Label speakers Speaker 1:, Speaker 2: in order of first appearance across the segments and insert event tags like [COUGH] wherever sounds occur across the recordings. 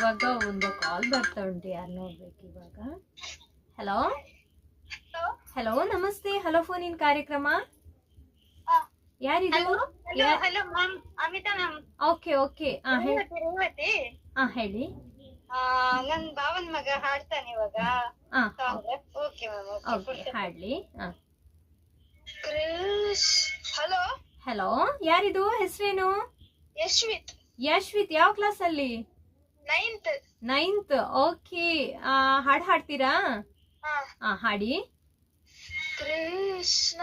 Speaker 1: ಇವಾಗ ಒಂದು ಕಾಲ್ ಬರ್ತಾ ಉಂಟು ಯಾರು ನೋಡ್ಬೇಕು ಇವಾಗ? ಹಲೋ ಹಲೋ ನಮಸ್ತೆ. ಹಲೋ ಫೋನ್ ಇನ್ ಕಾರ್ಯಕ್ರಮ? ಯಾರಿದು?
Speaker 2: Hello ma'am Amita ma'am
Speaker 1: okay okay ಹಾ ಹೇಳಿ ಹಾ ಹೇಳಿ.
Speaker 2: ನನ್ ಭಾವನ್ ಮಗ ಹಾಡ್ತಾನೆ ಇವಾಗ. ಓಕೆ ಮ್ಯಾಮ್
Speaker 1: ಓಕೆ ಹಾಡ್ಲಿ.
Speaker 2: ಕ್ರಿಶ್ ಹಲೋ
Speaker 1: ಹಲೋ ಯಾರಿದು? ಹೆಸರೇನು?
Speaker 2: ಯಶ್ವಿತ್.
Speaker 1: ಯಶ್ವಿತ್ ಯಾವ ಕ್ಲಾಸ್ ಅಲ್ಲಿ?
Speaker 2: ನೈನ್ತ್
Speaker 1: ನೈನ್ತ್ ಓಕೆ ಹಾಡ್ ಹಾಡ್ತೀರಾ?
Speaker 2: ಹಾ.
Speaker 1: ಹಾಡಿ.
Speaker 2: ಕೃಷ್ಣ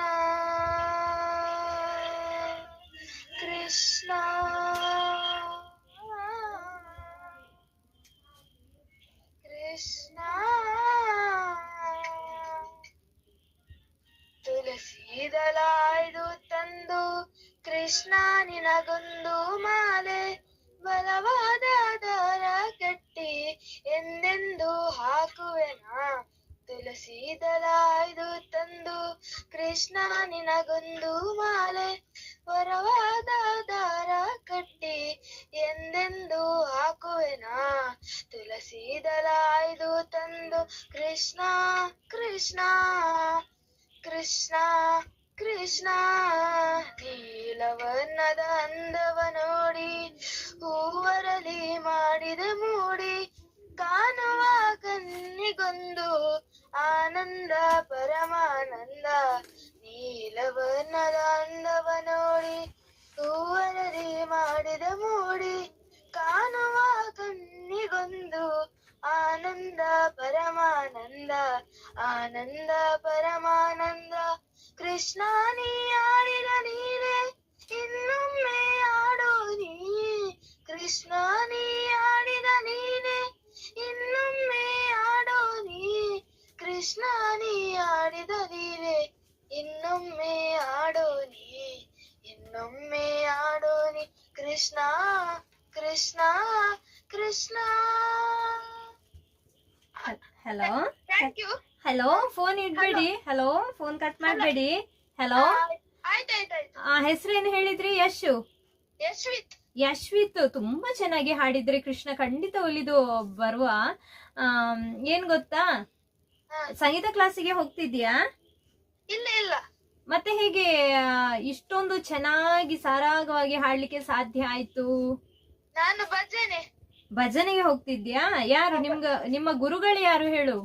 Speaker 2: ಕೃಷ್ಣ. ಕೃಷ್ಣ. ತುಳಸಿದಲಾಯ್ದು ತಂದು ಕೃಷ್ಣ ನಿನಗೊಂದು ಮಾಲೆ. ಬಲವಾದ ದಾರ ಕಟ್ಟಿ ಎಂದೆಂದು ಹಾಕುವೆನಾ? ಇದು ತಂದು ಕೃಷ್ಣ ನಿನಗೊಂದು ಮಾಲೆ. ವರವಾದ ದಾರ ಕಟ್ಟಿ ಎಂದೆಂದು ಹಾಕುವೆನಾ? ಇದು ತಂದು ಕೃಷ್ಣ ಕೃಷ್ಣ ಕೃಷ್ಣ ಕೃಷ್ಣ. ನೀಲವನ್ನದ ಅಂದವನ ಹೂವರಲಿ ಮಾಡಿದ ಮೂಡಿ, ಕಾಣುವ ಕನ್ನಿಗೊಂದು ಆನಂದ, ಪರಮಾನಂದ ನೀಲವರ್ಣದ ಅಂದವ ನೋಡಿ. ಕೂವರಲಿ ಮಾಡಿದ ಮೂಡಿ, ಕಾಣುವ ಕನ್ನಿಗೊಂದು ಆನಂದ, ಪರಮಾನಂದ ಆನಂದ, ಪರಮಾನಂದ. ಕೃಷ್ಣ ನೀ ಆಡಿದ ನೀನೆ ಇನ್ನೊಮ್ಮೆ Krishna Krishna.
Speaker 1: Hello hello? Phone ಇಡ್ಬೇಡಿ. Hello phone cut ಮಾಡಬೇಡಿ. ಹಲೋ?
Speaker 2: ಹೆಸರು
Speaker 1: ಹೆಸರೇನು ಹೇಳಿದ್ರಿ? ಯಶು.
Speaker 2: ಯಶ್ವಿತ್.
Speaker 1: ಯಶ್ವಿತ್ ತುಂಬಾ ಚೆನ್ನಾಗಿ ಹಾಡಿದ್ರಿ ಕೃಷ್ಣ. ಖಂಡಿತ ಒಲಿದು ಬರುವ. ಏನ್ ಗೊತ್ತಾ. ಸಂಗೀತ ಕ್ಲಾಸಿಗೆ ಹೋಗ್ತಿದ್ಯಾ
Speaker 2: ಇಲ್ಲ ಇಲ್ಲ.
Speaker 1: ಮತ್ತೆ ಹೇಗೆ ಇಷ್ಟೊಂದು ಚೆನ್ನಾಗಿ ಸರಾಗವಾಗಿ ಹಾಡ್ಲಿಕ್ಕೆ ಸಾಧ್ಯ ಆಯ್ತು?
Speaker 2: ನಾನು ಭಜನೆ.
Speaker 1: ಭಜನೆಗೆ ಹೋಗ್ತಿದ್ಯಾ? ಯಾರು ನಿಮ್ಗ ನಿಮ್ಮ ಗುರುಗಳು ಯಾರು ಹೇಳು?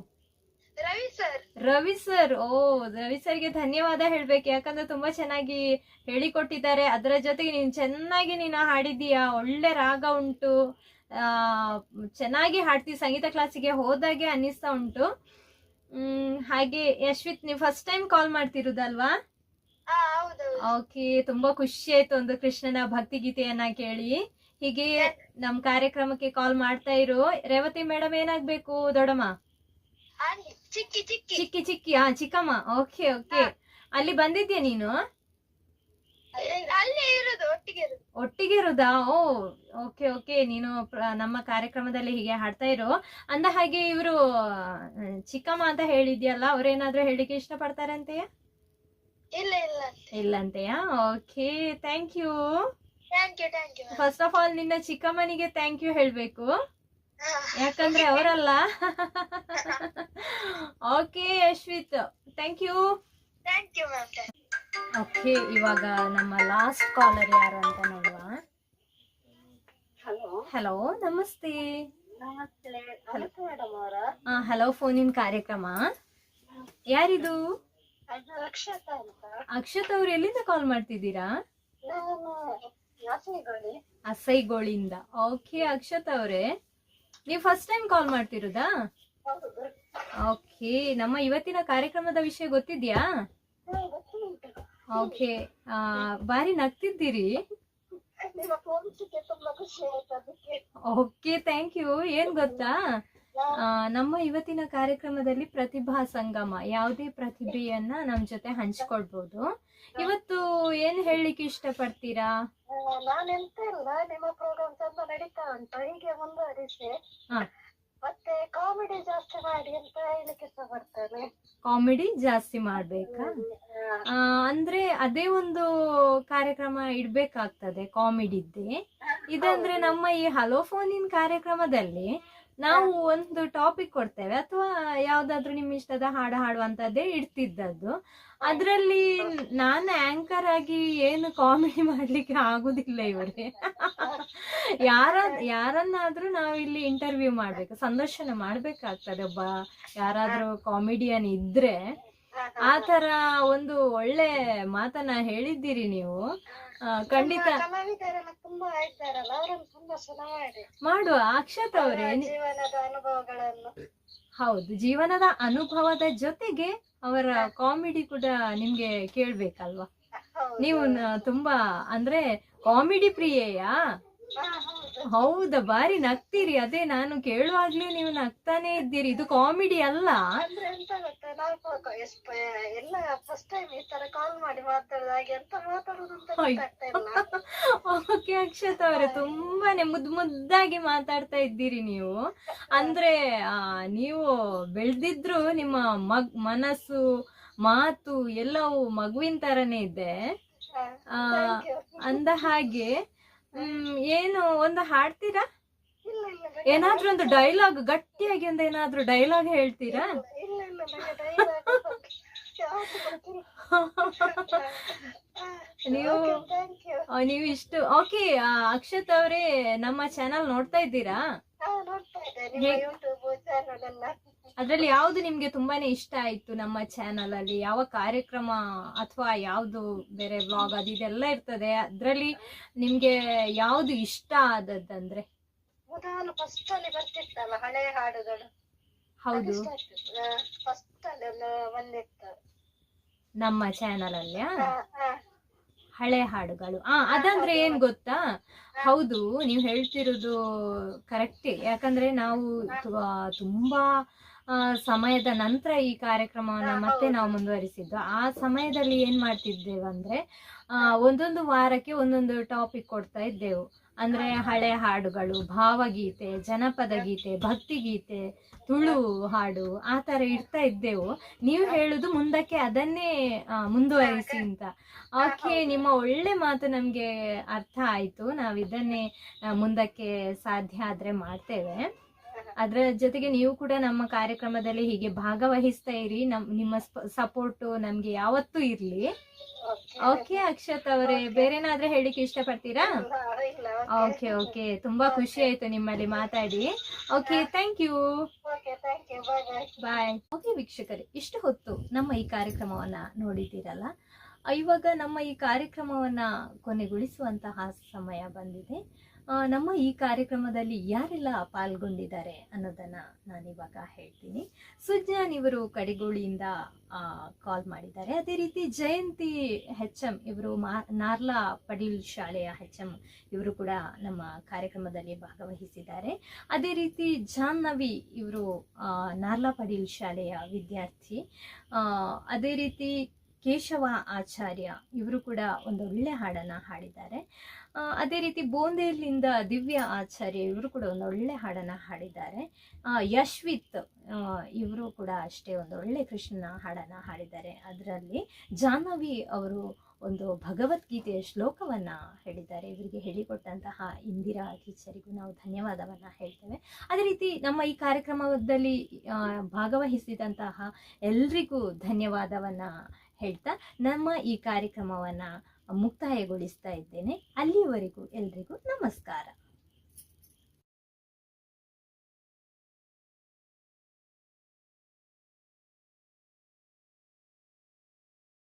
Speaker 2: ರವಿ ಸರ್.
Speaker 1: ರವಿ ಸರ್. ಓ ರವಿ ಸರ್ಗೆ ಧನ್ಯವಾದ ಹೇಳ್ಬೇಕು. ಯಾಕಂದ್ರೆ ತುಂಬಾ ಚೆನ್ನಾಗಿ ಹೇಳಿಕೊಟ್ಟಿದ್ದಾರೆ. ಅದರ ಜೊತೆಗೆ ನೀನ್ ಚೆನ್ನಾಗಿ ನೀನು ಹಾಡಿದೀಯಾ ಒಳ್ಳೆ ರಾಗ ಉಂಟು. ಆ ಚೆನ್ನಾಗಿ ಹಾಡ್ತಿ. ಸಂಗೀತ ಕ್ಲಾಸಿಗೆ ಹೋದಾಗೆ ಅನ್ನಿಸ್ತಾ ಉಂಟು. ಹ್ಮ್ ಹಾಗೆ ಯಶ್ವಿತ್ ನೀವು ಫಸ್ಟ್ ಟೈಮ್ ಕಾಲ್ ಮಾಡ್ತಿರೋದಲ್ವಾ? ಓಕೆ ತುಂಬಾ ಖುಷಿ ಆಯ್ತು ಒಂದು ಕೃಷ್ಣನ ಭಕ್ತಿ ಗೀತೆಯನ್ನ ಕೇಳಿ. ಹೀಗೆ ನಮ್ ಕಾರ್ಯಕ್ರಮಕ್ಕೆ ಕಾಲ್ ಮಾಡ್ತಾ ಇರು. ರೇವತಿ ಮೇಡಮ್ ಏನಾಗ್ಬೇಕು ದೊಡಮ್ಮ
Speaker 2: ಚಿಕ್ಕಿ ಚಿಕ್ಕಿ.
Speaker 1: ಚಿಕ್ಕಿ ಚಿಕ್ಕಿ. ಹಾ ಚಿಕ್ಕಮ್ಮ. ಓಕೆ ಓಕೆ ಅಲ್ಲಿ ಬಂದಿದ್ಯಾ ನೀನು?
Speaker 2: ಅಲ್ಲೇ ಇರೋದು ಒಟ್ಟಿಗೆ ಇರೋದು.
Speaker 1: ಒಟ್ಟಿಗೆ ಇರುದಾ? ಓ ಓಕೆ ಓಕೆ ನೀನು ನಮ್ಮ ಕಾರ್ಯಕ್ರಮದಲ್ಲಿ ಹೀಗೆ ಹಾಡ್ತಾ ಇರು. ಅಂದ ಹಾಗೆ ಇವರು ಚಿಕ್ಕಮ್ಮ ಅಂತ ಹೇಳಿದ್ಯಲ್ಲ ಅವ್ರೇನಾದ್ರೂ ಹೇಳಿಕೆ ಇಷ್ಟ ಪಡ್ತಾರಂತೆಯಾ
Speaker 2: ಇಲ್ಲ ಇಲ್ಲ
Speaker 1: ಇಲ್ಲಂತೆಯಾ okay thank you first of all ನಿನ್ನ ಚಿಕ್ಕಮ್ಮನಿಗೆ ಥ್ಯಾಂಕ್ ಯು ಹೇಳ್ಬೇಕು. ಯಾಕಂದ್ರೆ ಅವರಲ್ಲ? Okay Yashvit thank you
Speaker 2: thank you ma'am
Speaker 1: okay ಇವಾಗ ನಮ್ಮ ಲಾಸ್ಟ್ ಕಾಲರ್ ಯಾರು ಅಂತ ನೋಡುವ.
Speaker 2: ಹಲೋ
Speaker 1: ಹಲೋ ನಮಸ್ತೆ.
Speaker 2: ನಮಸ್ತೆ. ನಮಸ್ತೆ ಮೇಡಮ್ ಅವರ.
Speaker 1: ಹಲೋ ಫೋನಿನ ಕಾರ್ಯಕ್ರಮ. ಯಾರಿದು?
Speaker 2: ಅಕ್ಷತ ಅಂತ.
Speaker 1: ಅಕ್ಷತ್ ಅವ್ರು ಎಲ್ಲಿಂದ ಕಾಲ್ ಮಾಡ್ತಿದ್ದೀರಾ? ಅಸೈಗೋಳಿಂದ. ಓಕೆ ಅಕ್ಷತ್ ಅವರೇ. ನೀವು ಫಸ್ಟ್ ಟೈಮ್ ಕಾಲ್ ಮಾಡ್ತಿರೋದಾ? ಓಕೆ ನಮ್ಮ ಇವತ್ತಿನ ಕಾರ್ಯಕ್ರಮದ ವಿಷಯ ಗೊತ್ತಿದ್ಯಾ? ಓಕೆ ಬಾರಿ ನಗ್ತಿದ್ದೀರಿ? ಓಕೆ ಥ್ಯಾಂಕ್ ಯು ಏನ್ ಗೊತ್ತಾ? ನಮ್ಮ ಇವತ್ತಿನ ಕಾರ್ಯಕ್ರಮದಲ್ಲಿ ಪ್ರತಿಭಾ ಸಂಗಮ ಯಾವುದೇ ಪ್ರತಿಭೆಯನ್ನ ನಮ್ ಜೊತೆ ಹಂಚ್ಕೊಳ್ಬಹುದು ಇವತ್ತು ಏನ್ ಹೇಳಲಿಕ್ಕೆ ಇಷ್ಟಪಡ್ತೀರಾ?
Speaker 2: ನಾನು ಎಂತ ಇಲ್ಲ ನಿಮ್ಮ ಪ್ರೋಗ್ರಾಮ್ ಚಂದ ನಡೀತಾ ಉಂಟು ಹೀಗೆ ಮುಂದುವರಿಸಿ. ಮತ್ತೆ ಕಾಮಿಡಿ ಜಾಸ್ತಿ ಮಾಡಿ ಅಂತ ಇಷ್ಟಪಡ್ತೇನೆ.
Speaker 1: ಕಾಮಿಡಿ ಜಾಸ್ತಿ ಮಾಡ್ಬೇಕಾ? ಅಂದ್ರೆ ಅದೇ ಒಂದು ಕಾರ್ಯಕ್ರಮ ಇಡ್ಬೇಕಾಗ್ತದೆ ಕಾಮಿಡಿದ್ದೆ ಇದಂದ್ರೆ ನಮ್ಮ ಈ ಹಲೋ ಫೋನಿನ ಕಾರ್ಯಕ್ರಮದಲ್ಲಿ ನಾವು ಒಂದು ಟಾಪಿಕ್ ಕೊಡ್ತೇವೆ. ಅಥವಾ ಯಾವ್ದಾದ್ರು ನಿಮ್ ಇಷ್ಟದ ಹಾಡು ಹಾಡುವಂತದ್ದೇ ಇಡ್ತಿದ್ದದ್ದು. ಅದ್ರಲ್ಲಿ ನಾನು ಆಂಕರ್ ಆಗಿ ಏನು ಕಾಮಿಡಿ [LAUGHS] ಮಾಡ್ಲಿಕ್ಕೆ ಆಗುದಿಲ್ಲ ಇವರೇ. [LAUGHS] ಯಾರ, ಯಾರನ್ನಾದ್ರೂ ನಾವು ಇಲ್ಲಿ ಇಂಟರ್ವ್ಯೂ ಮಾಡ್ಬೇಕು. ಸಂದರ್ಶನ ಮಾಡ್ಬೇಕಾಗ್ತದೆ. ಒಬ್ಬ ಯಾರಾದ್ರೂ ಕಾಮಿಡಿಯನ್ ಇದ್ರೆ. ಆ ತರ ಒಂದು ಒಳ್ಳೆ ಮಾತನ್ನ ಹೇಳಿದ್ದೀರಿ ನೀವು. ಖಂಡಿತ ಮಾಡುವ ಅಕ್ಷತ್ ಅವರೇ ಹೌದು ಜೀವನದ ಅನುಭವದ ಜೊತೆಗೆ ಅವರ ಕಾಮಿಡಿ ಕೂಡ ನಿಮ್ಗೆ ಕೇಳ್ಬೇಕಲ್ವಾ. ನೀವು ತುಂಬಾ ಅಂದ್ರೆ ಕಾಮಿಡಿ ಪ್ರಿಯೆಯಾ?
Speaker 2: ಹೌದು.
Speaker 1: ಬಾರಿ ನಗ್ತೀರಿ. ಅದೇ ನಾನು ಕೇಳುವಾಗ್ಲೂ ನೀವು ನಗ್ತಾನೆ ಇದ್ದೀರಿ. ಇದು ಕಾಮಿಡಿ ಅಲ್ಲ.
Speaker 2: ಅಂದ್ರೆ ಎಂತ ಗೊತ್ತಾ? ನಾವು ಎಷ್ಟ್ ಎಲ್ಲ ಫಸ್ಟ್ ಟೈಮ್ ಈ ತರ ಕಾಲ್ ಮಾಡಿ ಮಾತಾಡಿದಾಗ ಎಂತ ಮಾತಾಡುದು ಅಂತ
Speaker 1: ಅಯ್ಯೋ.
Speaker 2: ಗೊತ್ತಾಗ್ತಾ ಇಲ್ಲ.
Speaker 1: ಓಕೆ ಅಕ್ಷತ್ ಅವರೇ ತುಂಬಾನೇ ಮುದ್ ಮುದ್ದಾಗಿ ಮಾತಾಡ್ತಾ ಇದ್ದೀರಿ ನೀವು. ಅಂದ್ರೆ ನೀವು ಬೆಳ್ದಿದ್ರು ನಿಮ್ಮ ಮಗ್ ಮನಸ್ಸು ಮಾತು ಎಲ್ಲವೂ ಮಗುವಿನ ತರನೇ ಇದೆ. ಆ, ಅಂದ ಹಾಗೆ ಹ್ಮ್ ಏನು ಒಂದು ಹಾಡ್ತೀರಾ? ಏನಾದ್ರೂ ಒಂದು ಡೈಲಾಗ್ ಗಟ್ಟಿಯಾಗಿ ಒಂದು ಏನಾದ್ರೂ ಡೈಲಾಗ್ ಹೇಳ್ತೀರಾ? [LAUGHS] ನೀವು-. ನೀವು ಇಷ್ಟು ಓಕೆ ಅಕ್ಷತ್ ಅವರೇ ನಮ್ಮ ಚಾನಲ್ ನೋಡ್ತಾ ಇದ್ದೀರಾ? ಅದ್ರಲ್ಲಿ ಯಾವ್ದು ನಿಮ್ಗೆ ತುಂಬಾನೇ ಇಷ್ಟ ಆಯ್ತು ನಮ್ಮ ಚಾನಲ್ ಅಲ್ಲಿ? ಯಾವ ಕಾರ್ಯಕ್ರಮ ಅಥವಾ ಯಾವ್ದು ಬೇರೆ ಬ್ಲಾಗ್ ಅದು ಇದೆಲ್ಲ ಇರ್ತದೆ? ಅದ್ರಲ್ಲಿ ನಿಮ್ಗೆ ಯಾವ್ದು ಇಷ್ಟ ಆದದ್ದಂದ್ರೆ?
Speaker 2: ಮೊದಲು ಫಸ್ಟ್ ಅಲ್ಲಿ ಬರ್ತಿತ್ತಲ್ಲ ಹಳೆಯ ಹಾಡುಗಳು.
Speaker 1: ಹೌದು.
Speaker 2: ಫಸ್ಟ್ ಅಲ್ಲಿ ಒಂದು ಬಂದಿತ್ತು
Speaker 1: ನಮ್ಮ ಚಾನಲ್ ಅಲ್ಲಿ. ಹಳೆ ಹಾಡುಗಳು. ಆ ಅದಂದ್ರೆ ಏನ್ ಗೊತ್ತಾ? ಹೌದು ನೀವು ಹೇಳ್ತಿರೋದು ಕರೆಕ್ಟೇ ಯಾಕಂದ್ರೆ ನಾವು ತುಂಬಾ ಸಮಯದ ನಂತರ ಈ ಕಾರ್ಯಕ್ರಮವನ್ನು ಮತ್ತೆ ನಾವು ಮುಂದುವರಿಸಿದ್ದು. ಆ ಸಮಯದಲ್ಲಿ ಏನು ಮಾಡ್ತಿದ್ದೇವೆ ಅಂದ್ರೆ ಒಂದೊಂದು ವಾರಕ್ಕೆ ಒಂದೊಂದು ಟಾಪಿಕ್ ಕೊಡ್ತಾ ಇದ್ದೆವು. ಅಂದ್ರೆ ಹಳೆ ಹಾಡುಗಳು ಭಾವಗೀತೆ ಜನಪದ ಗೀತೆ ಭಕ್ತಿಗೀತೆ ತುಳು ಹಾಡು ಆ ತರ ಇಡ್ತಾ ಇದ್ದೆವು. ನೀವು ಹೇಳುದು ಮುಂದಕ್ಕೆ ಅದನ್ನೇ ಮುಂದುವರಿಸಿ ಅಂತ. ಓಕೆ ನಿಮ್ಮ ಒಳ್ಳೆ ಮಾತು ನಮಗೆ ಅರ್ಥ ಆಯ್ತು. ನಾವು ಇದನ್ನೇ ಮುಂದಕ್ಕೆ ಸಾಧ್ಯ ಆದ್ರೆ ಮಾಡ್ತೇವೆ. ಅದರ ಜೊತೆಗೆ ನೀವು ಕೂಡ ನಮ್ಮ ಕಾರ್ಯಕ್ರಮದಲ್ಲಿ ಹೀಗೆ ಭಾಗವಹಿಸ್ತಾ ಇರಿ. ನಮ್ ನಿಮ್ಮ ಸಪೋರ್ಟ್ ನಮ್ಗೆ ಯಾವತ್ತೂ ಇರ್ಲಿ. ಓಕೆ ಅಕ್ಷತ್ ಅವರೇ ಬೇರೆನಾದ್ರೆ ಹೇಳಿಕ್ಕೆ ಇಷ್ಟಪಡ್ತೀರಾ? ಓಕೆ ಓಕೆ ತುಂಬಾ ಖುಷಿ ಆಯ್ತು ನಿಮ್ಮಲ್ಲಿ ಮಾತಾಡಿ. Okay thank you. Bye okay ವೀಕ್ಷಕರೇ ಇಷ್ಟು ಹೊತ್ತು ನಮ್ಮ ಈ ಕಾರ್ಯಕ್ರಮವನ್ನ ನೋಡಿದ್ದೀರಲ್ಲ? ಇವಾಗ ನಮ್ಮ ಈ ಕಾರ್ಯಕ್ರಮವನ್ನ ಕೊನೆಗೊಳಿಸುವಂತಹ ಸಮಯ ಬಂದಿದೆ. ನಮ್ಮ ಈ ಕಾರ್ಯಕ್ರಮದಲ್ಲಿ ಯಾರೆಲ್ಲ ಪಾಲ್ಗೊಂಡಿದ್ದಾರೆ ಅನ್ನೋದನ್ನ ನಾನು ಇವಾಗ ಹೇಳ್ತೀನಿ. ಸುಜ್ಞಾನ್ ಇವರು ಕಡಿಗೋಳಿಯಿಂದ ಕಾಲ್ ಮಾಡಿದ್ದಾರೆ. ಅದೇ ರೀತಿ ಜಯಂತಿ ಹೆಚ್ ಎಂ ಇವರು ಮಾ, ನಾರ್ಲಾ ಪಡೀಲ್ ಶಾಲೆಯ ಹೆಚ್ ಎಂ ಇವರು ಕೂಡ ನಮ್ಮ ಕಾರ್ಯಕ್ರಮದಲ್ಲಿ ಭಾಗವಹಿಸಿದ್ದಾರೆ. ಅದೇ ರೀತಿ ಜಾಹ್ನವಿ ಇವರು ನಾರ್ಲಾ ಪಡೀಲ್ ಶಾಲೆಯ ವಿದ್ಯಾರ್ಥಿ. ಅದೇ ರೀತಿ ಕೇಶವ ಆಚಾರ್ಯ ಇವರು ಕೂಡ ಒಂದು ಒಳ್ಳೆ ಹಾಡನ್ನ ಹಾಡಿದ್ದಾರೆ. ಅದೇ ರೀತಿ ಬೋಂದೇಲಿಂದ ದಿವ್ಯ ಆಚಾರ್ಯ ಇವರು ಕೂಡ ಒಂದು ಒಳ್ಳೆ ಹಾಡನ್ನ ಹಾಡಿದ್ದಾರೆ. ಯಶ್ವಿತ್ ಇವರು ಕೂಡ ಅಷ್ಟೇ ಒಂದು ಒಳ್ಳೆ ಕೃಷ್ಣನ ಹಾಡನ್ನ ಹಾಡಿದ್ದಾರೆ. ಅದರಲ್ಲಿ ಜಾಹ್ನವಿ ಅವರು ಒಂದು ಭಗವದ್ಗೀತೆಯ ಶ್ಲೋಕವನ್ನ ಹೇಳಿದ್ದಾರೆ. ಇವರಿಗೆ ಹೇಳಿಕೊಟ್ಟಂತಹ ಇಂದಿರಾ ಟೀಚರಿಗೂ ನಾವು ಧನ್ಯವಾದವನ್ನ ಹೇಳ್ತೇವೆ. ಅದೇ ರೀತಿ ನಮ್ಮ ಈ ಕಾರ್ಯಕ್ರಮದಲ್ಲಿ ಭಾಗವಹಿಸಿದಂತಹ ಎಲ್ರಿಗೂ ಧನ್ಯವಾದವನ್ನ ಹೇಳ್ತಾ ನಮ್ಮ ಈ ಕಾರ್ಯಕ್ರಮವನ್ನು ಮುಕ್ತಾಯಗೊಳಿಸ್ತಾ ಇದ್ದೇನೆ. ಅಲ್ಲಿಯವರೆಗೂ ಎಲ್ರಿಗೂ ನಮಸ್ಕಾರ.